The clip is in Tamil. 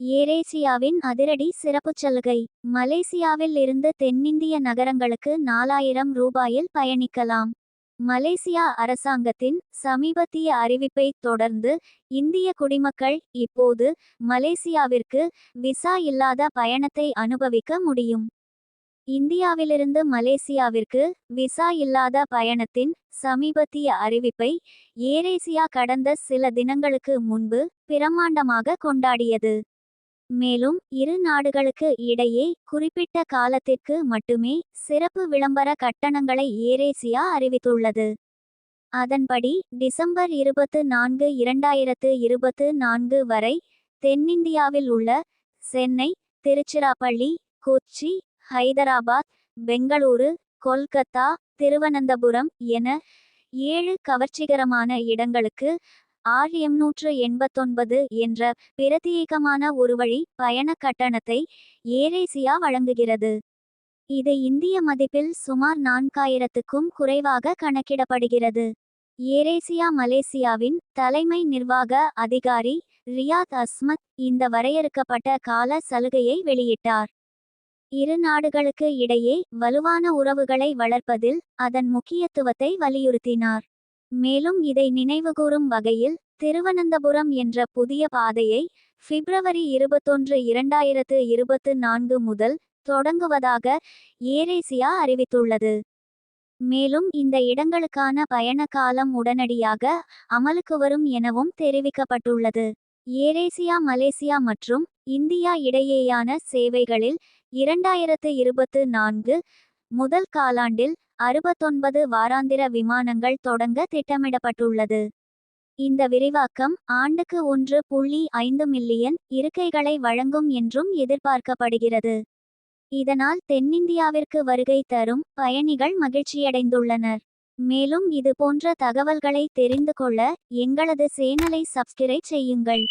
ஏரேசியாவின் அதிரடி சிறப்புச் சலுகை. மலேசியாவில் இருந்து தென்னிந்திய நகரங்களுக்கு நாலாயிரம் ரூபாயில் பயணிக்கலாம். மலேசியா அரசாங்கத்தின் சமீபத்திய அறிவிப்பைத் தொடர்ந்து இந்திய குடிமக்கள் இப்போது மலேசியாவிற்கு விசா இல்லாத பயணத்தை அனுபவிக்க முடியும். இந்தியாவிலிருந்து மலேசியாவிற்கு விசா இல்லாத பயணத்தின் சமீபத்திய அறிவிப்பை ஏரேசியா கடந்த சில தினங்களுக்கு முன்பு பிரமாண்டமாக கொண்டாடியது. மேலும் இரு நாடுகளுக்கு இடையே குறிப்பிட்ட காலத்திற்கு மட்டுமே சிறப்பு விளம்பர கட்டணங்களை ஏரேசியா அறிவித்துள்ளது. அதன்படி டிசம்பர் இருபத்து நான்கு இரண்டாயிரத்து இருபத்து நான்கு வரை தென்னிந்தியாவில் உள்ள சென்னை திருச்சிராப்பள்ளி கொச்சி ஹைதராபாத் பெங்களூரு கொல்கத்தா திருவனந்தபுரம் என ஏழு கவர்ச்சிகரமான இடங்களுக்கு ஆர் எண்ணூற்று எண்பத்தொன்பது என்ற பிரத்யேகமான ஒருவழி பயண கட்டணத்தை ஏரேசியா வழங்குகிறது. இது இந்திய மதிப்பில் சுமார் நான்காயிரத்துக்கும் குறைவாக கணக்கிடப்படுகிறது. ஏரேசியா மலேசியாவின் தலைமை நிர்வாக அதிகாரி ரியாத் அஸ்மத் இந்த வரையறுக்கப்பட்ட கால சலுகையை வெளியிட்டார். இரு நாடுகளுக்கு இடையே வலுவான உறவுகளை வளர்ப்பதில் அதன் முக்கியத்துவத்தை வலியுறுத்தினார். மேலும் இதை நினைவுகூரும் வகையில் திருவனந்தபுரம் என்ற புதிய பாதையை பிப்ரவரி இருபத்தொன்று இரண்டாயிரத்து இருபத்து நான்கு முதல் தொடங்குவதாக ஏரேசியா அறிவித்துள்ளது. மேலும் இந்த இடங்களுக்கான பயண காலம் உடனடியாக அமலுக்கு வரும் எனவும் தெரிவிக்கப்பட்டுள்ளது. ஏரேசியா மலேசியா மற்றும் இந்தியா இடையேயான சேவைகளில் இரண்டாயிரத்து இருபத்து நான்கு முதல் காலாண்டில் அறுபத்தொன்பது வாராந்திர விமானங்கள் தொடங்க திட்டமிடப்பட்டுள்ளது. இந்த விரிவாக்கம் ஆண்டுக்கு ஒன்று புள்ளி ஐந்து மில்லியன் இருக்கைகளை வழங்கும் என்றும் எதிர்பார்க்கப்படுகிறது. இதனால் தென்னிந்தியாவிற்கு வருகை தரும் பயணிகள் மகிழ்ச்சியடைந்துள்ளனர். மேலும் இது போன்ற தகவல்களை தெரிந்து கொள்ள எங்களது சேனலை சப்ஸ்கிரைப் செய்யுங்கள்.